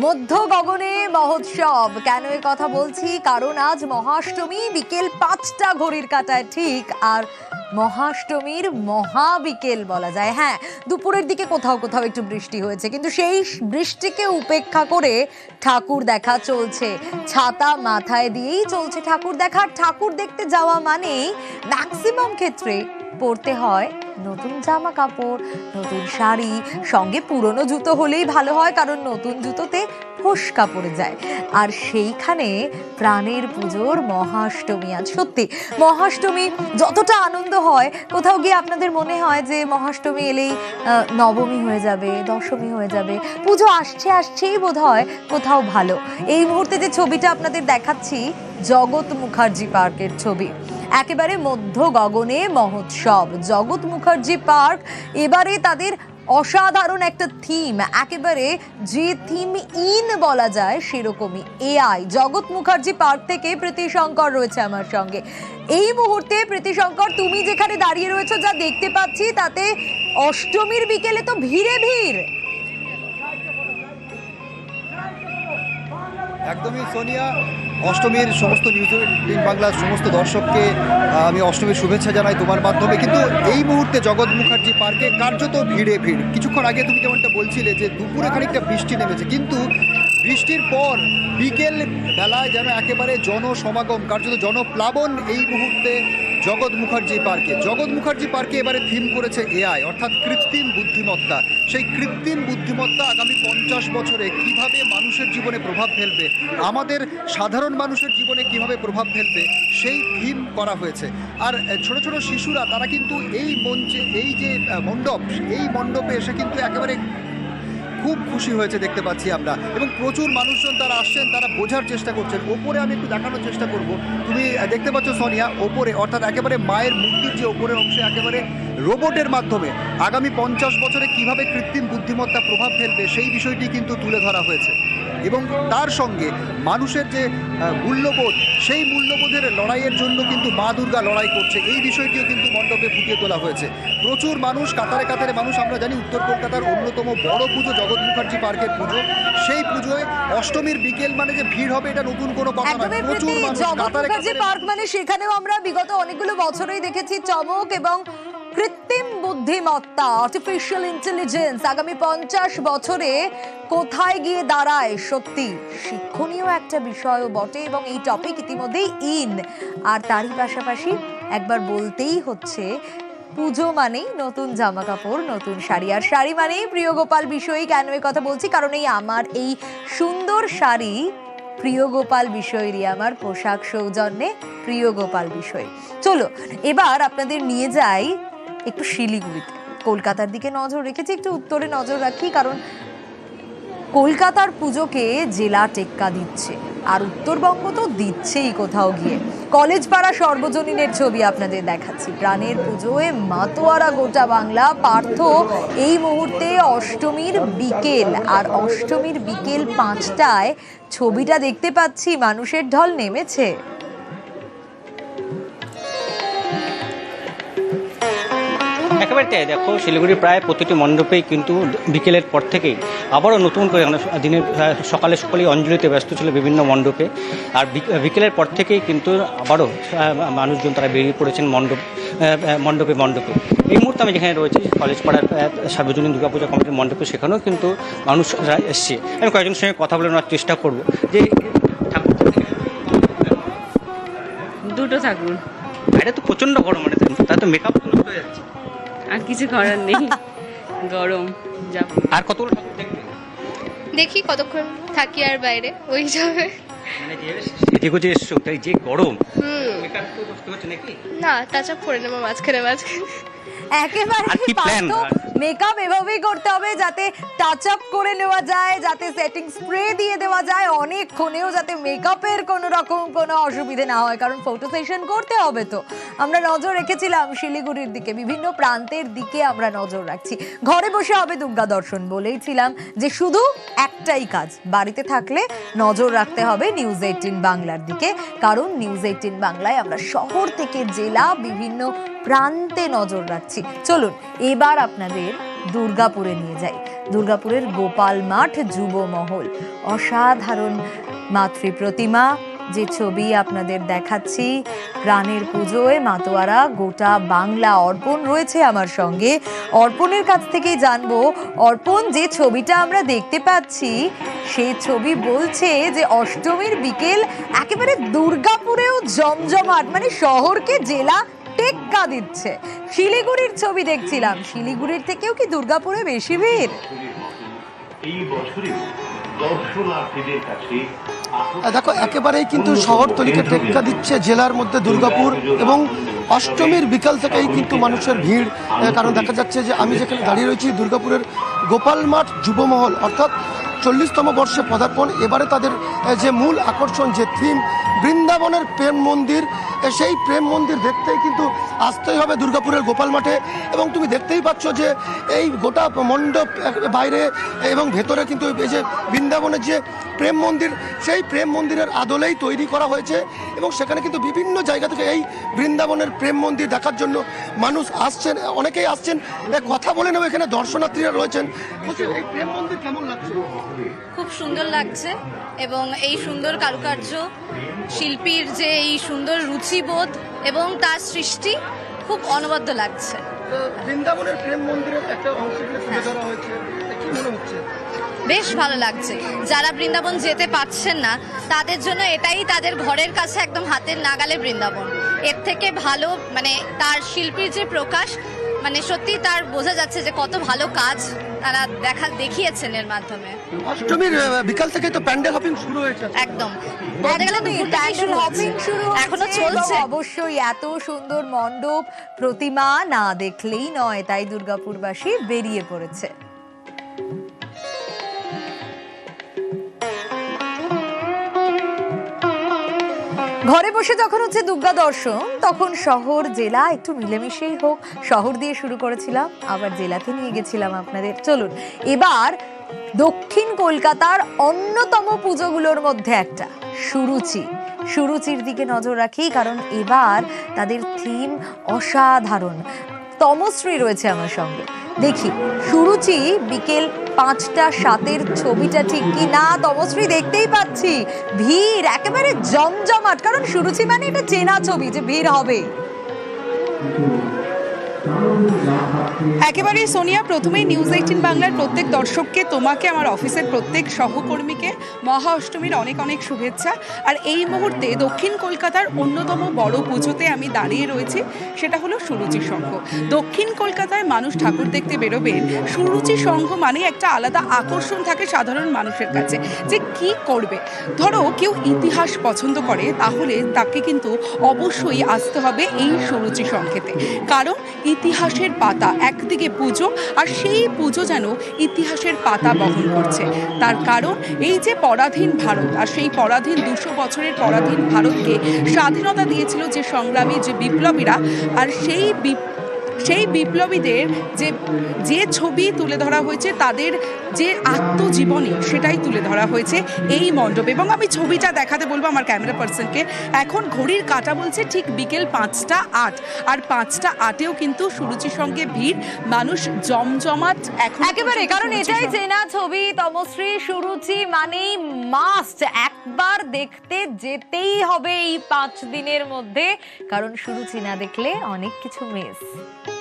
মধ্য গগনে মহোৎসব। কেন এ কথা বলছি? কারণ আজ মহাষ্টমী, বিকেল পাঁচটা ঘড়ির কাটায়, ঠিক। আর মহাষ্টমীর মহা বিকেল বলা যায়। হ্যাঁ দুপুরের দিকে কোথাও কোথাও একটু বৃষ্টি হয়েছে। কিন্তু সেই বৃষ্টিকে উপেক্ষা করে ঠাকুর দেখা চলছে। ছাতা মাথায় দিয়েই চলছে ঠাকুর দেখা। ঠাকুর দেখতে যাওয়া মানেই ম্যাক্সিমাম ক্ষেত্রে পরতে হয়। নতুন জামা কাপড়, নতুন শাড়ি, সঙ্গে পুরনো জুতো হলেই ভালো হয়, কারণ নতুন জুতোতে ফোসকা পড়ে যায়। আর সেইখানে প্রাণের পুজোর মহাষ্টমী, আজ সত্যি মহাষ্টমী যতটা আনন্দ হয়, কোথাও গিয়ে আপনাদের মনে হয় যে মহাষ্টমী এলেই নবমী হয়ে যাবে, দশমী হয়ে যাবে, পুজো আসছে, আসছেই বোধ হয় কোথাও ভালো। এই মুহূর্তে যে ছবিটা আপনাদের দেখাচ্ছি, জগৎ মুখার্জি পার্কের ছবি। একেবারে মধ্য গগনে মহোৎসব। জগৎ মুখার্জি পার্ক, এবারে তাদের অসাধারণ একটা থিম একেবারে যে থিম ইন বলা যায় সেরকমই এআই জগৎ মুখার্জি পার্ক থেকে প্রীতি শঙ্কর রয়েছে আমার সঙ্গে। এই মুহূর্তে প্রীতি শঙ্কর, তুমি যেখানে দাঁড়িয়ে রয়েছো যা দেখতে পাচ্ছি, তাতে অষ্টমীর বিকেলে তো ভিড়ে ভিড়। একদমই সোনিয়া অষ্টমীর সমস্ত নিউজ এইটিন বাংলার সমস্ত দর্শককে আমি অষ্টমীর শুভেচ্ছা জানাই তোমার মাধ্যমে। কিন্তু এই মুহূর্তে জগৎ মুখার্জি পার্কে কার্যত ভিড়ে ভিড়। কিছুক্ষণ আগে তুমি যেমনটা বলছিলে যে দুপুরে খানিকটা বৃষ্টি নেমেছে, কিন্তু বৃষ্টির পর বিকেল বেলায় যেন একেবারে জনসমাগম, কার্যত জনপ্লাবন এই মুহূর্তে জগৎ মুখার্জি পার্কে। জগৎ মুখার্জি পার্কে এবারে থিম করেছে এআই অর্থাৎ কৃত্রিম বুদ্ধিমত্তা। সেই কৃত্রিম বুদ্ধিমত্তা আগামী পঞ্চাশ বছরে কীভাবে মানুষের জীবনে প্রভাব ফেলবে, আমাদের সাধারণ মানুষের জীবনে কীভাবে প্রভাব ফেলবে, সেই থিম করা হয়েছে। আর ছোট ছোট শিশুরা, তারা কিন্তু এই মঞ্চে, এই যে মণ্ডপ, এই মণ্ডপে এসে কিন্তু একেবারে খুব খুশি হয়েছে দেখতে পাচ্ছি আমরা। এবং প্রচুর মানুষজন তারা আসছেন, তারা বোঝার চেষ্টা করছেন। ওপরে আমি একটু দেখানোর চেষ্টা করব। তুমি দেখতে পাচ্ছ, সোনিয়া, ওপরে, অর্থাৎ একেবারে মায়ের মূর্তির যে ওপরের অংশে, একেবারে রোবটের মাধ্যমে। আগামী পঞ্চাশ বছরে কীভাবে কৃত্রিম বুদ্ধিমত্তা প্রভাব ফেলবে সেই বিষয়টি কিন্তু তুলে ধরা হয়েছে। এবং তার সঙ্গে মানুষের যে মূল্যবোধ সেই মূল্যবোধের লড়াইয়ের জন্য কিন্তু মা দুর্গা লড়াই করছে। এই বিষয়টিও কিন্তু মণ্ডপে ফুটিয়ে তোলা হয়েছে। প্রচুর মানুষ কাতারে কাতারে মানুষ আমরা জানি উত্তর কলকাতার অন্যতম বড় পুজো জগৎ মুখার্জি পার্কের পুজো। সেই পুজোয় অষ্টমীর বিকেল মানে যে ভিড় হবে এটা নতুন কোনো কথা নয়। প্রচুর মানুষ কাতারে কাতারে পার্ক মানে সেখানেও আমরা বিগত অনেকগুলো বছরেই দেখেছি চমক এবং কৃত্রিম বুদ্ধিমত্তা আর্টিফিশিয়াল ইন্টেলিজেন্স আগামী পঞ্চাশ বছরে কোথায় গিয়ে দাঁড়ায়? সত্যি, শিক্ষণীয় একটা বিষয়ও বটে এবং এই টপিক ইতিমধ্যেই ইন আর তারই পাশাপাশি একবার বলতেই হচ্ছে, পুজো মানেই নতুন জামা কাপড় নতুন শাড়ি। আর শাড়ি মানেই প্রিয় গোপাল বিষয়ই কেন এই কথা বলছি? কারণ এই আমার এই সুন্দর শাড়ি প্রিয় গোপাল বিষয়েরই আমার পোশাক সৌজন্যে প্রিয় গোপাল বিষয়। চলো, এবার আপনাদের নিয়ে যাই একটু শিলিগুড়িতে। কলকাতার দিকে নজর রেখেছি, একটু উত্তরে নজর রাখি, কারণ কলকাতার পুজোকে জেলা টেক্কা দিচ্ছে, আর উত্তরবঙ্গ তো দিচ্ছেই কোথাও গিয়ে। কলেজ পাড়া সর্বজনীনের ছবি আপনাদের দেখাচ্ছি। প্রাণের পুজোয় মাতোয়ারা গোটা বাংলা, পার্থ এই মুহূর্তে অষ্টমীর বিকেল, আর অষ্টমীর বিকেল পাঁচটায় ছবিটা দেখতে পাচ্ছি, মানুষের ঢল নেমেছে। একেবারে তাই দেখো শিলিগুড়ি প্রায় প্রতিটি মণ্ডপেই কিন্তু বিকেলের পর থেকেই আবারও নতুন করে দিনের সকালে সকালেই অঞ্জলিতে ব্যস্ত ছিল বিভিন্ন মণ্ডপে। আর বিক- বিকেলের পর থেকেই কিন্তু আবারও মানুষজন তারা বেরিয়ে পড়েছেন মণ্ডপ মণ্ডপে মণ্ডপে। এই মুহূর্তে আমি যেখানে রয়েছি কলেজ পাড়ার সার্বজনীন দুর্গাপূজা কমিটির মণ্ডপে সেখানেও কিন্তু মানুষরা এসছে। আমি কয়েকজনের সঙ্গে কথা বলে নেওয়ার চেষ্টা করব। যে দুটো ঠাকুর। এটা তো প্রচণ্ড গরম মানে তার তো মেকআপ নষ্ট হয়ে যাচ্ছে। আর কিছু করার নেই। গরম যা আর কত দেখি কতক্ষণ থাকি আর বাইরে ওই যাবে। মানে যে এসছো তাই যে গরম। হুম। মেকআপ তো করতে হচ্ছে নাকি? না টাচ আপ করে নেব মাঝখানে মাঝখানে। একেবারে আর মেকআপ এভাবেই করতে হবে যাতে টাচ আপ করে নেওয়া যায় যাতে সেটিং স্প্রে দিয়ে দেওয়া যায় অনেকক্ষণেও যাতে মেকআপের কোনো রকম কোনো অসুবিধে না হয় কারণ ফটো সেশন করতে হবে তো। আমরা নজর রেখেছিলাম শিলিগুড়ির দিকে বিভিন্ন প্রান্তের দিকে আমরা নজর রাখছি। ঘরে বসে হবে দুর্গা দর্শন বলেইছিলাম যে শুধু একটাই কাজ বাড়িতে থাকলে নজর রাখতে হবে নিউজ এইটিন বাংলার দিকে কারণ নিউজ এইটিন বাংলায় আমরা শহর থেকে জেলা বিভিন্ন প্রান্তে নজর রাখছি। চলুন, এবার আপনাদের দুর্গাপুরে নিয়ে যাই। দুর্গাপুরের গোপাল মাঠ যুব মহল। অসাধারণ মাতৃ প্রতিমা যে ছবি আপনাদের দেখাচ্ছি, প্রাণের পুজোয় মাতোয়ারা, গোটা বাংলা অর্পণ রয়েছে আমার সঙ্গে। অর্পণের কাছ থেকেই জানব, অর্পণ, যে ছবিটা আমরা দেখতে পাচ্ছি সেই ছবি বলছে যে অষ্টমীর বিকেল একেবারে দুর্গাপুরেও জমজমাট মানে শহরকে জেলা টেক্কা দিচ্ছে। শিলিগুড়ির ছবি দেখছিলাম। শিলিগুড়ির থেকেও কি দুর্গাপুরে বেশি ভিড়? এই দর্শনার্থীদের কাছে দেখো একেবারেই কিন্তু শহরতলিকে টেক্কা দিচ্ছে জেলার মধ্যে দুর্গাপুর এবং অষ্টমীর বিকাল থেকেই কিন্তু মানুষের ভিড়। কারণ দেখা যাচ্ছে যে আমি যেখানে দাঁড়িয়ে রয়েছি দুর্গাপুরের গোপাল মাঠ যুবমহল অর্থাৎ চল্লিশতম বর্ষে পদার্পণ। এবারে তাদের যে মূল আকর্ষণ, যে থিম, বৃন্দাবনের প্রেম মন্দির সেই প্রেম মন্দির দেখতেই কিন্তু আসতেই হবে দুর্গাপুরের গোপাল মাঠে। এবং তুমি দেখতেই পাচ্ছ যে এই গোটা মণ্ডপ বাইরে এবং ভেতরে কিন্তু এই যে বৃন্দাবনের যে প্রেম মন্দির, সেই প্রেম মন্দিরের আদলেই তৈরি করা হয়েছে। এবং সেখানে কিন্তু বিভিন্ন জায়গা থেকে এই বৃন্দাবনের প্রেম মন্দির দেখার জন্য মানুষ আসছেন, অনেকেই আসছেন। কথা বলে নেব এখানে দর্শনার্থীরা রয়েছেন। এই প্রেম মন্দির কেমন লাগছে? খুব সুন্দর লাগছে এবং এই সুন্দর কারুকার্য শিল্পীর যে এই সুন্দর রুচিবোধ এবং তার সৃষ্টি খুব অনবদ্য লাগছে। বৃন্দাবনের প্রেম মন্দিরের একটা অংশ তুলে ধরা হয়েছে কি মনে হচ্ছে? বেশ ভালো লাগছে। যারা বৃন্দাবন যেতে পারছেন না তাদের জন্য এটাই তাদের ঘরের কাছে একদম হাতের নাগালে বৃন্দাবন। এর থেকে ভালো মানে তার শিল্পীর যে প্রকাশ মানে সত্যি তার বোঝা যাচ্ছে যে কত ভালো কাজ তারা দেখা দেখিয়েছেন এর মাধ্যমে। অষ্টমীর বিকাল থেকে তো প্যান্ডেল হপিং শুরু হয়েছে। একদম। এখনও চলছে। অবশ্যই এত সুন্দর মণ্ডপ প্রতিমা না দেখলেই নয় তাই দুর্গাপুরবাসী বেরিয়ে পড়েছে। ঘরে বসে যখন হচ্ছে দুর্গা দর্শন, তখন শহর, জেলা একটু মিলেমিশেই হোক। শহর দিয়ে শুরু করেছিলাম, আবার জেলাতে নিয়ে গেছিলাম আপনাদের। চলুন, এবার দক্ষিণ কলকাতার অন্যতম পুজোগুলোর মধ্যে একটা, সুরুচি। সুরুচির দিকে নজর রাখি, কারণ এবার তাদের থিম অসাধারণ। তমশ্রী রয়েছে আমার সঙ্গে। দেখি, সুরুচি বিকেল পাঁচটা সাতের ছবিটা ঠিক কি না? তমশ্রী দেখতেই পাচ্ছি। ভিড়, একেবারে জমজমাট। কারণ শুরুছি মানে এটা চেনা ছবি যে ভিড় হবে। একেবারেই সোনিয়া, প্রথমেই নিউজ এইটিন বাংলার প্রত্যেক দর্শককে, তোমাকে, আমার অফিসের প্রত্যেক সহকর্মীকে মহা অষ্টমীর অনেক অনেক শুভেচ্ছা। আর এই মুহূর্তে দক্ষিণ কলকাতার অন্যতম বড় পুজোতে আমি দাঁড়িয়ে রয়েছি, সেটা হলো সুরুচি সংঘ দক্ষিণ কলকাতায় মানুষ ঠাকুর দেখতে বেরোবেন সুরুচি সংঘ মানে একটা আলাদা আকর্ষণ থাকে সাধারণ মানুষের কাছে, যে কি করবে? ধরো, কেউ ইতিহাস পছন্দ করে, তাহলে তাকে কিন্তু অবশ্যই আসতে হবে এই সুরুচি সংঘেতে কারণ ইতিহাসের পাতা একদিকে পুজো আর সেই পুজো যেন ইতিহাসের পাতা বহন করছে। তার কারণ এই যে পরাধীন ভারত আর সেই পরাধীন দুশো বছরের পরাধীন ভারতকে স্বাধীনতা দিয়েছিল যে সংগ্রামী যে বিপ্লবীরা, আর সেই বিপ- সেই বিপ্লবীদের যে যে ছবি তুলে ধরা হয়েছে তাদের যে আত্মজীবনী সেটাই তুলে ধরা হয়েছে এই মণ্ডপে। এবং আমি ছবিটা দেখাতে বলব আমার ক্যামেরা পার্সনকে এখন ঘড়ির কাটা বলছে ঠিক বিকেল পাঁচটা আট। আর পাঁচটা আটেও কিন্তু সুরুচির সঙ্গে ভিড়। মানুষ জমজমাট এখন একেবারে কারণ এটাই চেনা ছবি তমশ্রী সুরুচি মানেই মাস্ট একবার দেখতে যেতেই হবে এই পাঁচ দিনের মধ্যে। কারণ সুরুচি না দেখলে অনেক কিছু মিস